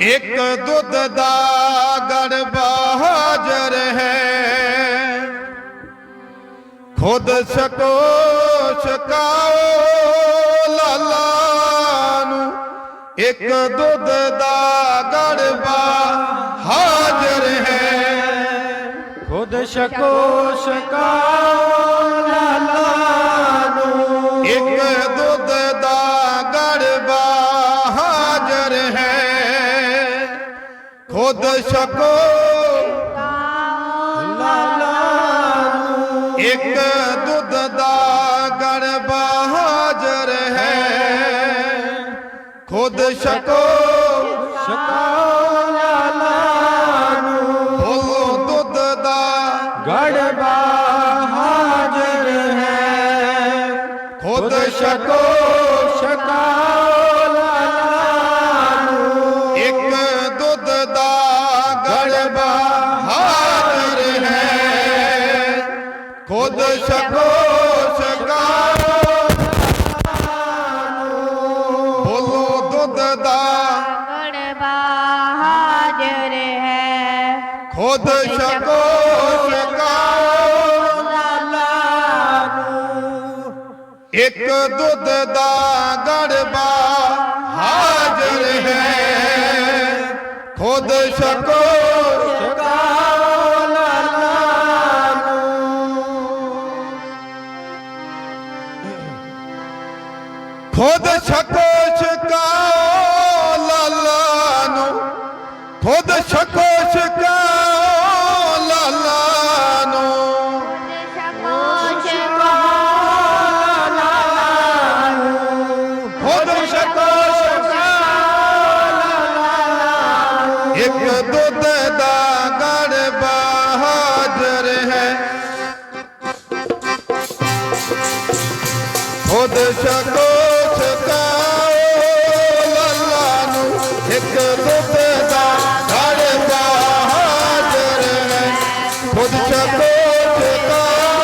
ਇੱਕ ਦੁੱਧ ਦਾ ਗੜਬਾ ਹਾਜ਼ਰ ਹੈ। ਖੁਦ ਸਕੋ ਸਕਾਓ ਲਾਲਾ ਨੂੰ। ਇੱਕ ਦੁੱਧ ਦਾ ਗੜਬਾ ਹਾਜ਼ਰ ਹੈ। ਖੁਦ ਸਕੋ ਸਕਾਓ ਲਾਲਾ ਨੂੰ। ਇੱਕ ਦੁੱਧ ਦਾ ਖੁਦ ਛਕੋ। ਲਾਲਾ ਨੂੰ ਇੱਕ ਦੁੱਧ ਦਾ ਗੜਬਾ ਹਾਜ਼ਰ ਹੈ। ਖੁਦ ਛਕੋ। ਸਕਾਓ ਲਾਲਾ ਨੂੰ ਉਹ ਦੁੱਧ ਦਾ ਗੜਬਾ ਹਾਜ਼ਰ ਹੈ। ਖੁਦ ਛਕੋ ਛਕਾ। ਖੁਦ ਸਕੋ ਸਕਾਓ ਬੋਲੋ ਦੁੱਧ ਦਾ ਗੜਬਾ ਹਾਜ਼ਰ ਹੈ। ਖੁਦ ਸਕੋ ਇੱਕ ਦੁੱਧ ਦਾ ਗੜਬਾ ਹਾਜ਼ਰ ਹੈ। ਖੁਦ ਸਕੋ ਸਕਾਓ ਖੁਦ ਸਕੋ ਸਕਾਓ ਲਾਲਾ ਨੂੰ। ਖੁਦ ਸਕੋ ਸਕਾਓ ਲਾਲਾ ਨੂੰ। ਸਕੋ ਖੁਦ ਸਕੋ ਇੱਕ ਦੁੱਧ ਦਾ ਗੜਬਾ ਬਹਾਦਰ ਹੈ। ਖੁਦ ਛਕੋ ਇੱਕ ਦੁੱਧ ਦਾ ਗੜਬਾ ਹਾਜ਼ਰ ਹੈ ਖੁਦ ਸਕੋ ਸਕਾਓ